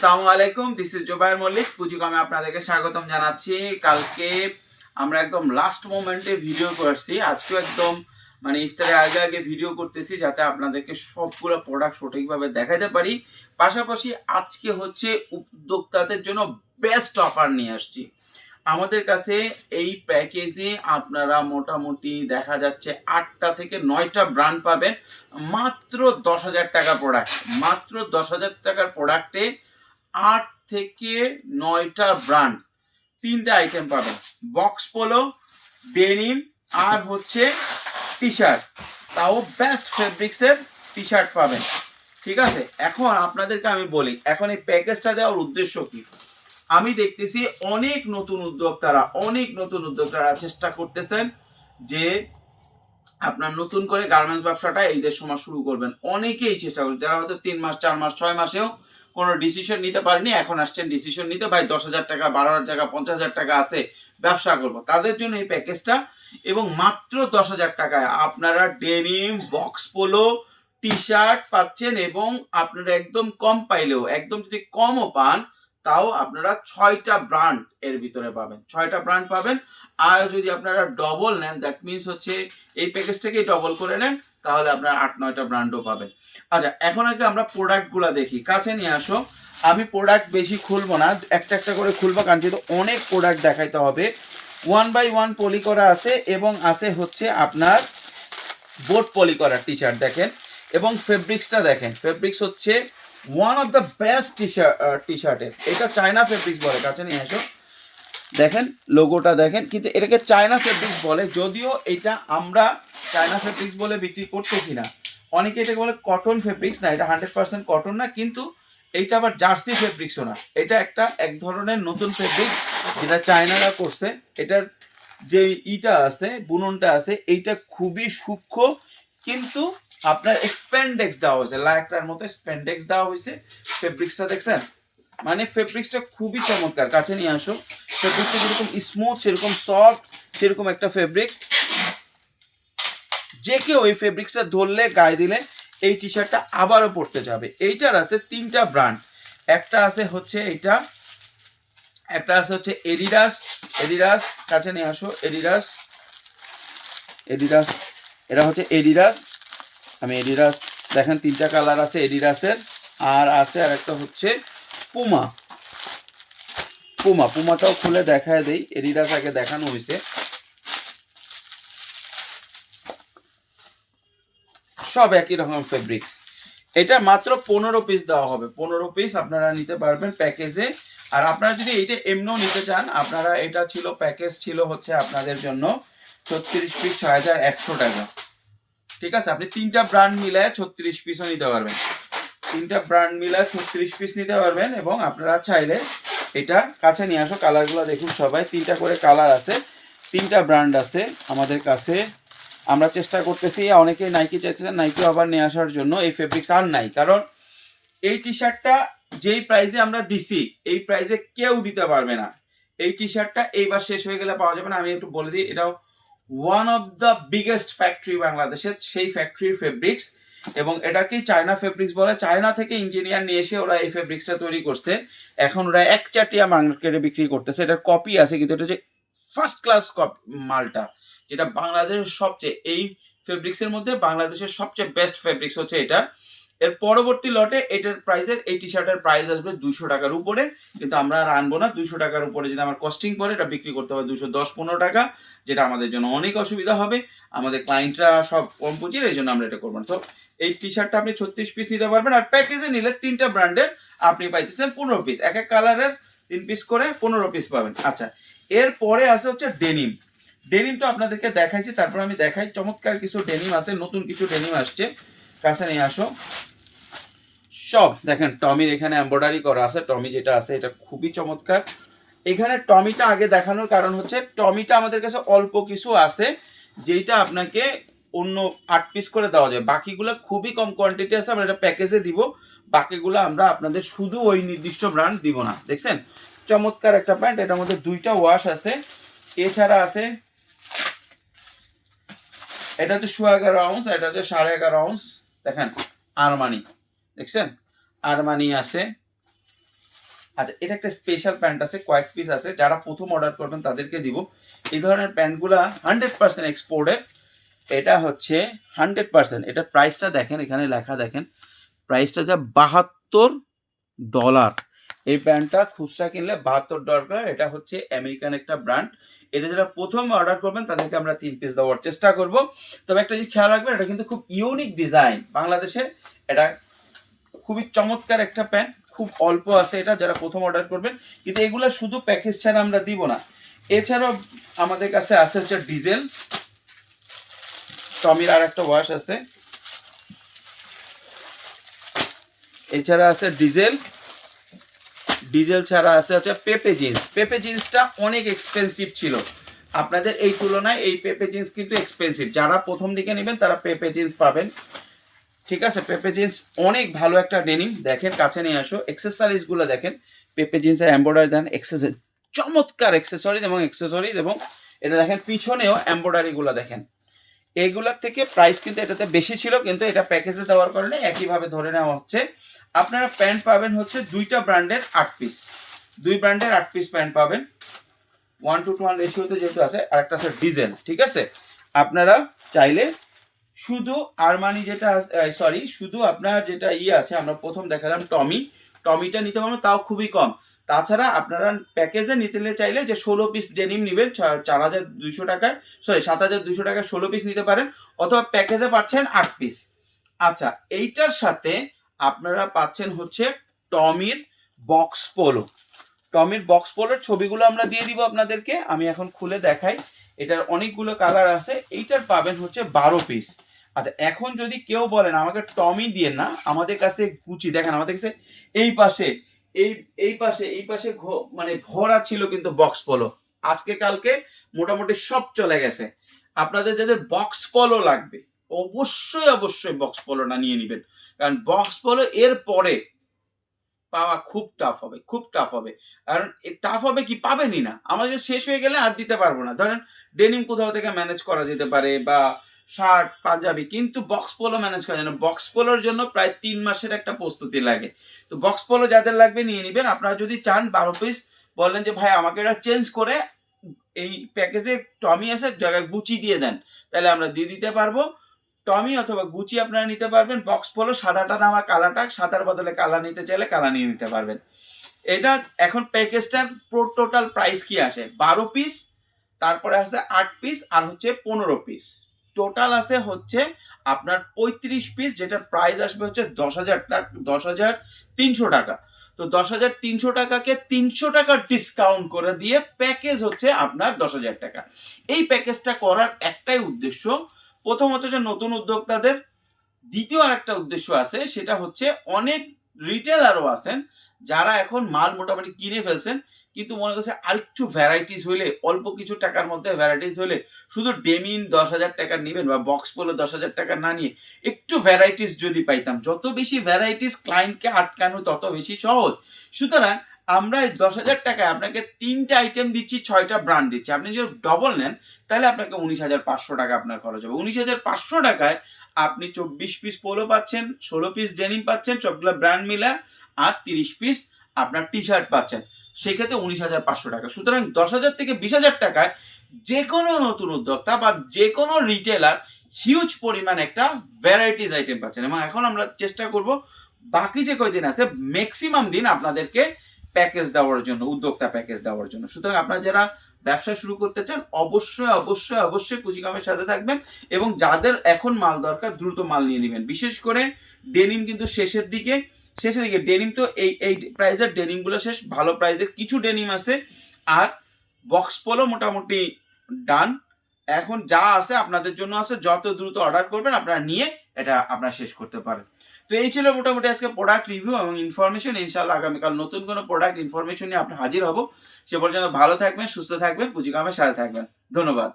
আসসালামু আলাইকুম this is Zobayer Mallick, পুঁজিকমে আপনাদেরকে স্বাগতম জানাচ্ছি। কালকে আমরা একদম লাস্ট মোমেন্টে ভিডিও করছি, আজকেও একদম মানে ইফতারের আগে আগে ভিডিও করতেছি যাতে আপনাদেরকে সবগুলো প্রোডাক্ট সঠিকভাবে দেখাতে পারি। পাশাপাশি আজকে হচ্ছে উদ্যোক্তাদের জন্য বেস্ট অফার নিয়ে আসছি। আমাদের কাছে এই প্যাকেজে আপনারা মোটামুটি দেখা যাচ্ছে আটটা থেকে নয়টা ব্র্যান্ড পাবেন। মাত্র দশ হাজার টাকা প্রোডাক্ট মাত্র দশ হাজার টাকার প্রোডাক্টে আট থেকে নয়টা ব্র্যান্ড। তিনটা আইটেম পাবেন বক্স পোলো ডেনিম আর হচ্ছে টি শার্ট তাও বেস্ট ফেব্রিক্সের টি শার্ট পাবেন ঠিক আছে? এখন আপনাদেরকে আমি বলি, এখন এই প্যাকেজটা দেওয়ার উদ্দেশ্য কি? আমি দেখতেছি অনেক নতুন উদ্যোক্তারা, অনেক নতুন উদ্যোক্তারা চেষ্টা করতেছেন যে আপনার নতুন করে গার্মেন্টস ব্যবসাটা দেশ সময় শুরু করবেন। অনেকেই চেষ্টা করছেন যারা হয়তো তিন মাস, চার মাস, ছয় মাসেও কোনো ডিসিশন নিতে পারেনি, এখন আসছেন ডিসিশন নিতে, ভাই দশ হাজার টাকা, বারো হাজার টাকা, পঞ্চাশ হাজার টাকা আছে, ব্যবসা করব। তাদের জন্য এই প্যাকেজটা এবং মাত্র দশ হাজার টাকায় আপনারা denim box polo T shirt পাচ্ছেন এবং আপনারা একদম কম পাইলেও, একদম যদি কমও পান তাও আপনারা ছয়টা ব্র্যান্ড এর ভিতরে পাবেন। ছয়টা ব্র্যান্ড পাবেন। আর যদি আপনারা ডবল নেন দ্যাট মিনস হচ্ছে এই প্যাকেজটাকেই ডবল করে নেন, তাহলে আপনারা আট, নয়টা ব্র্যান্ডও পাবেন। আচ্ছা এখন আগে আমরা প্রোডাক্টগুলো দেখি। কাছে নিয়ে আসো। আমি প্রোডাক্ট বেশি খুলবো না। একটা একটা করে খুলবো, কারণ যেহেতু অনেক প্রোডাক্ট দেখাইতে হবে। ওয়ান বাই ওয়ান পলি করা আছে এবং আছে হচ্ছে আপনার বোট পলি করা টি শার্ট দেখেন এবং ফেব্রিক্সটা দেখেন। ফেব্রিক্স হচ্ছে one of the best T shirt T শার্টের এটা চায়না ফেব্রিক্স বলে, কাছে নিয়ে আসো দেখেন লোগোটা দেখেন, কিন্তু এটাকে চায়না ফেব্রিক্স বলে, যদিও এটা আমরা চায়না ফেব্রিক্স বলে বিক্রি করতেছি না। অনেকে এটাকে বলে কটন ফেব্রিক্স না, এটা হান্ড্রেড পার্সেন্ট কটন না, কিন্তু এইটা আবার জার্সি ফেব্রিক্সও না। এটা একটা এক ধরনের নতুন ফেব্রিক যেটা চায়নারা করছে। এটার যে ইটা আছে, বুননটা আছে, এইটা খুবই সূক্ষ্ম, কিন্তু আপনার স্প্যান্ডেক্স দেওয়া হয়েছে, লাইকটার মতো স্প্যান্ডেক্স দেওয়া হয়েছে ফেব্রিক্সটা দেখছেন? মানে ফেব্রিক্সটা খুবই চমৎকার, কাছে নিয়ে আসো। ফেব্রিকটা যেরকম স্মুথ সেরকম সফট সেরকম একটা ফেব্রিক যে কেউ এই ফেব্রিক্সটা ধরলে, গায়ে দিলে, এই টি শার্টটা আবারও পরতে যাবে। এইটার আছে তিনটা ব্র্যান্ড একটা আছে হচ্ছে এইটা, একটা আছে হচ্ছে এডিডাস এডিডাস কাছে নিয়ে আসো এডিডাস এডিডাস এটা হচ্ছে এডিডাস আমি এডিডাস দেখেন তিনটা কালার আছে এডিডাসের আর আছে আর একটা হচ্ছে পুমা পুমা পুমাটাও খুলে দেখায় দেই এডিডাস আগে দেখানো হয়েছে। সব একই রকম ফেব্রিক্স এটা মাত্র পনেরো পিস দেওয়া হবে। পনেরো পিস আপনারা নিতে পারবেন প্যাকেজে আর আপনারা যদি এইটা এমনিও নিতে চান, আপনারা এটা ছিল প্যাকেজ ছিল হচ্ছে আপনাদের জন্য ছত্রিশ পিস ছয় হাজার একশো টাকা। ঠিক আছে? আপনি তিনটা ব্র্যান্ড মিলায় ছত্রিশ পিসও নিতে পারবেন। তিনটা ব্র্যান্ড মিলায় ছত্রিশ পিস নিতে পারবেন এবং আপনারা চাইলে এটা কাছে নিয়ে আসো। কালারগুলো দেখুন সবাই। তিনটা করে কালার আছে। তিনটা ব্র্যান্ড আছে আমাদের কাছে। আমরা চেষ্টা করতেছি, অনেকেই নাইকি চাইতেছেন নাইকি আবার নিয়ে আসার জন্য। এই ফেব্রিক্স আর নাই। কারণ এই টি শার্টটা যেই প্রাইজে আমরা দিছি, এই প্রাইজে কেউ দিতে পারবে না। এই টি শার্টটা এইবার শেষ হয়ে গেলে পাওয়া যাবে না। আমি একটু বলে দিই, এটাও one of the biggest factory বাংলাদেশের সেই ফ্যাক্টরির ফেব্রিক্স এবং এটাকে চায়না ফেব্রিক্স বলে। চায়না থেকে ইঞ্জিনিয়ার নিয়ে এসে ওরা এই ফেব্রিক্সটা তৈরি করছে। এখন ওরা এক চাটিয়া মার্কেটে বিক্রি করতেছে। এটার কপি আছে, কিন্তু এটা হচ্ছে ফার্স্ট ক্লাস কপি মালটা, যেটা বাংলাদেশের সবচেয়ে এই ফেব্রিক্সের মধ্যে বাংলাদেশের সবচেয়ে বেস্ট ফেব্রিক্স হচ্ছে এটা। এর পরবর্তী লটে এটার প্রাইসের এই টি শার্টের প্রাইস আসবে দুইশো টাকার উপরে। কিন্তু আমরা আর আনব না। দুইশো টাকার উপরে যদি আমার কস্টিং পড়ে, এটা বিক্রি করতে হবে দুশো দশ পনেরো টাকা, যেটা আমাদের জন্য অনেক অসুবিধা হবে। আমাদের ক্লায়েন্টরা সব কম পুঁজির, এই জন্য আমরা এটা করব না। তো এই টি শার্টটা আপনি ছত্রিশ পিস নিতে পারবেন, আর প্যাকেজে নিলে তিনটা ব্র্যান্ডের আপনি পাইতেছেন পনেরো পিস এক এক কালারের তিন পিস করে পনেরো পিস পাবেন। আচ্ছা এরপরে আছে হচ্ছে ডেনিম ডেনিম তো আপনাদেরকে দেখাইছি, তারপর আমি দেখাই। চমৎকার কিছু ডেনিম আছে, নতুন কিছু ডেনিম আসছে। কাছে নিয়ে আসো। সব, দেখেন, টমির এখানে এম্ব্রয়ডারি করা আছে, টমি যেটা আছে, এটা খুবই চমৎকার। এখানে টমিটা আগে দেখানোর কারণ হচ্ছে, টমিটা আমাদের কাছে অল্প কিছু আছে যেটা আপনাকে অন্য আট পিস করে দেওয়া যায়। বাকিগুলো খুবই কম কোয়ান্টিটি আছে, আমরা এটা প্যাকেজে দিব। বাকিগুলো আমরা আপনাদের শুধু ওই নির্দিষ্ট ব্র্যান্ড দিব না, দেখছেন? চমৎকার একটা প্যান্ট এটার মধ্যে দুইটা ওয়াশ আছে। এছাড়া আছে, এটা হচ্ছে শো এগারো আউন্স এটা হচ্ছে সাড়ে এগারো আউন্স দেখেন, আরমানি। দেখছেন? আরমানি আছে। আচ্ছা এটা একটা স্পেশাল প্যান্ট আছে, কয়েক পিস আছে। যারা প্রথম অর্ডার করবেন, তাদেরকে দিব। এই ধরনের প্যান্টগুলা হান্ড্রেড পার্সেন্ট এক্সপোর্টের এটা হচ্ছে হান্ড্রেড পার্সেন্ট এটার প্রাইসটা দেখেন, এখানে লেখা দেখেন। প্রাইসটা যা বাহাত্তর ডলার এই প্যান্টটা খুচরা কিনলে বাহাত্তর ডলার এটা হচ্ছে আমেরিকান একটা ব্র্যান্ড এটা যারা প্রথম অর্ডার করবেন, তাদেরকে আমরা তিন পিস দেওয়ার চেষ্টা করব। তবে একটা জিনিস খেয়াল রাখবেন, এটা কিন্তু খুব ইউনিক ডিজাইন বাংলাদেশে এটা খুবই চমৎকার একটা প্যান্ট খুব অল্প আছে এটা যারা প্রথম অর্ডার করবেন। কিন্তু এগুলো শুধু প্যাকেজ ছাড়া আমরা দিব না। এছাড়াও আমাদের কাছে আছে হচ্ছে ডিজেল টমির আর একটা ওয়াশ আছে। এছাড়া আছে ডিজেল ডিজেল ছাড়া আছে হচ্ছে পেপে জিন্স। পেপে জিন্সটা অনেক এক্সপেন্সিভ ছিল। আপনাদের এই তুলনায় এই পেপে জিন্স কিন্তু এক্সপেন্সিভ যারা প্রথম দিকে নেবেন, তারা পেপে জিন্স পাবেন। ঠিক আছে? পেপে জিন্স অনেক ভালো একটা ডেনিম। দেখেন, কাছে নিয়ে আসো। এক্সেসরিজগুলো দেখেন। পেপে জিন্সের এম্ব্রয়ডারি দেন এক্সেসরি চমৎকার এক্সেসরিজ এবং এক্সেসরিজ এবং এটা দেখেন, পিছনেও এম্ব্রয়ডারি গুলো দেখেন। এগুলোর থেকে প্রাইস কিন্তু এটাতে বেশি ছিল, কিন্তু এটা প্যাকেজে দেওয়ার কারণে একইভাবে ধরে নেওয়া হচ্ছে। আপনারা প্যান্ট পাবেন হচ্ছে দুইটা ব্র্যান্ডের আট পিস। দুই ব্র্যান্ডের আট পিস প্যান্ট পাবেন। ওয়ান টু টু ওয়ান রেশিওতে যেহেতু আছে আর একটা আছে ডিজেল, ঠিক আছে? আপনারা চাইলে শুধু আরমানি যেটা সরি শুধু আপনার যেটা ইয়ে আছে, আমরা প্রথম দেখালাম টমি। টমিটা নিতে পারবেন তাও খুবই কম। তাছাড়া আপনারা প্যাকেজে নিতে চাইলে যে ষোলো পিস ডেনিম নেবেন চার হাজার দুইশো টাকায় সরি সাত হাজার দুইশো টাকায় ষোলো পিস নিতে পারেন, অথবা প্যাকেজে পাচ্ছেন আট পিস। আচ্ছা এইটার সাথে আপনারা পাচ্ছেন হচ্ছে টমির বক্স পোলো। টমির বক্স পোলোর ছবিগুলো আমরা দিয়ে দিব আপনাদেরকে, আমি এখন খুলে দেখাই। এটার অনেকগুলো কালার আছে, এইটার পাবেন হচ্ছে বারো পিস আচ্ছা এখন যদি কেউ বলেন আমাকে টমি দিয়ে না, আমাদের কাছে গুচি দেখেন আমাদের কাছে এই পাশে, এই এই পাশে এই পাশে মানে ভরা ছিল কিন্তু বক্স পোলো। আজকে কালকে মোটামুটি সব চলে গেছে। আপনাদের যাদের বক্স পোলো লাগবে অবশ্যই অবশ্যই বক্স পোলোটা নিয়ে নেবেন। কারণ বক্স পোলো এর পরে পাওয়া খুব টাফ হবে, খুব টাফ হবে। কারণ টাফ হবে কি পাবেনই না। আমাদের শেষ হয়ে গেলে আর দিতে পারব না। ধরেন ডেনিম কোথাও থেকে ম্যানেজ করা যেতে পারে বা শার্ট পাঞ্জাবি, কিন্তু বক্স পোলো ম্যানেজ করা যায় না। বক্স পোলোর জন্য প্রায় তিন মাসের একটা প্রস্তুতি লাগে। তো বক্স পোলো যাদের লাগবে নিয়ে নেবেন। আপনারা যদি চান বারো পিস বললেন যে, ভাই, আমাকে এটা চেঞ্জ করে এই প্যাকেজে টমি আছে, জায়গায় গুচি দিয়ে দেন, তাহলে আমরা দিয়ে দিতে পারব। টমি অথবা গুচি আপনারা নিতে পারবেন। বক্স পোলো সাদাটা আমার কালাটা সাদার বদলে কালার নিতে চাইলে কালার নিয়ে নিতে পারবেন। এটা এখন প্যাকেজটার পুরো টোটাল প্রাইস কি আসে? বারো পিস তারপরে আছে আট পিস আর হচ্ছে পনেরো পিস টোটাল আছে হচ্ছে আপনার পঁয়ত্রিশ পিস যেটা প্রাইস আসবে হচ্ছে দশ হাজার টাকা দশ হাজার তিনশো টাকা। তো দশ হাজার তিনশো টাকাকে তিনশো টাকা ডিসকাউন্ট করে দিয়ে প্যাকেজ হচ্ছে আপনার দশ হাজার টাকা। এই প্যাকেজটা করার একটাই উদ্দেশ্য প্রথমত যে নতুন উদ্যোক্তাদের দ্বিতীয় আরেকটা উদ্দেশ্য আছে, সেটা হচ্ছে অনেক রিটেলারও আছেন যারা এখন মাল মোটামুটি কিনে ফেলছেন, কিন্তু মনে করছে আরেকটু ভ্যারাইটিস হইলে, অল্প কিছু টাকার মধ্যে ভ্যারাইটিস হলে শুধু ডেমিন দশ হাজার টাকার নেবেন বা বক্স পোলো দশ হাজার টাকা না নিয়ে একটু ভ্যারাইটিস যদি পাইতাম। যত বেশি ভ্যারাইটিস ক্লায়েন্টকে আটকানো তত বেশি সহজ। সুতরাং আমরা এই দশ হাজার টাকায় আপনাকে তিনটা আইটেম দিচ্ছি, ছয়টা ব্র্যান্ড দিচ্ছি। আপনি যদি ডবল নেন, তাহলে আপনাকে উনিশ হাজার পাঁচশো টাকা আপনার খরচ হবে। উনিশ হাজার পাঁচশো টাকায় আপনি চব্বিশ পিস পোলো পাচ্ছেন, ষোলো পিস ডেনিম পাচ্ছেন, সবগুলো ব্র্যান্ড মিলে আর তিরিশ পিস আপনার টি শার্ট পাচ্ছেন। সেক্ষেত্রে উনিশ হাজার পাঁচশো টাকা। সুতরাং দশ হাজার থেকে বিশ হাজার টাকায় যে কোনো নতুন উদ্যোক্তা বা যে কোনো রিটেলার হিউজ পরিমাণ একটা ভ্যারাইটিস আইটেম পাচ্ছেন। এবং এখন আমরা চেষ্টা করব, বাকি যে কয়দিন আছে ম্যাক্সিমাম দিন আপনাদেরকে প্যাকেজ দেওয়ার জন্য, উদ্যোক্তা প্যাকেজ দেওয়ার জন্য। সুতরাং আপনারা যারা ব্যবসা শুরু করতে চান, অবশ্যই অবশ্যই অবশ্যই কুচিকামের সাথে থাকবেন এবং যাদের এখন মাল দরকার, দ্রুত মাল নিয়ে নেবেন। বিশেষ করে ডেনিম কিন্তু শেষের দিকে শেষের দিকে ডেনিম তো এই এই প্রাইজের ডেনিমগুলো শেষ, ভালো প্রাইজের কিছু ডেনিম আছে। আর বক্স পোলো মোটামুটি ডান এখন যা আছে আপনাদের জন্য আছে, যত দ্রুত অর্ডার করবেন, আপনারা নিয়ে এটা আপনারা শেষ করতে পারেন। তো এই ছিল মোটামুটি আজকে প্রোডাক্ট রিভিউ এবং ইনফরমেশন ইনশাল্লাহ আগামীকাল নতুন কোনো প্রোডাক্ট ইনফরমেশন নিয়ে আপনি হাজির হব। সে পর্যন্ত ভালো থাকবেন, সুস্থ থাকবেন পুঁজিকামের সাথে থাকবেন। ধন্যবাদ।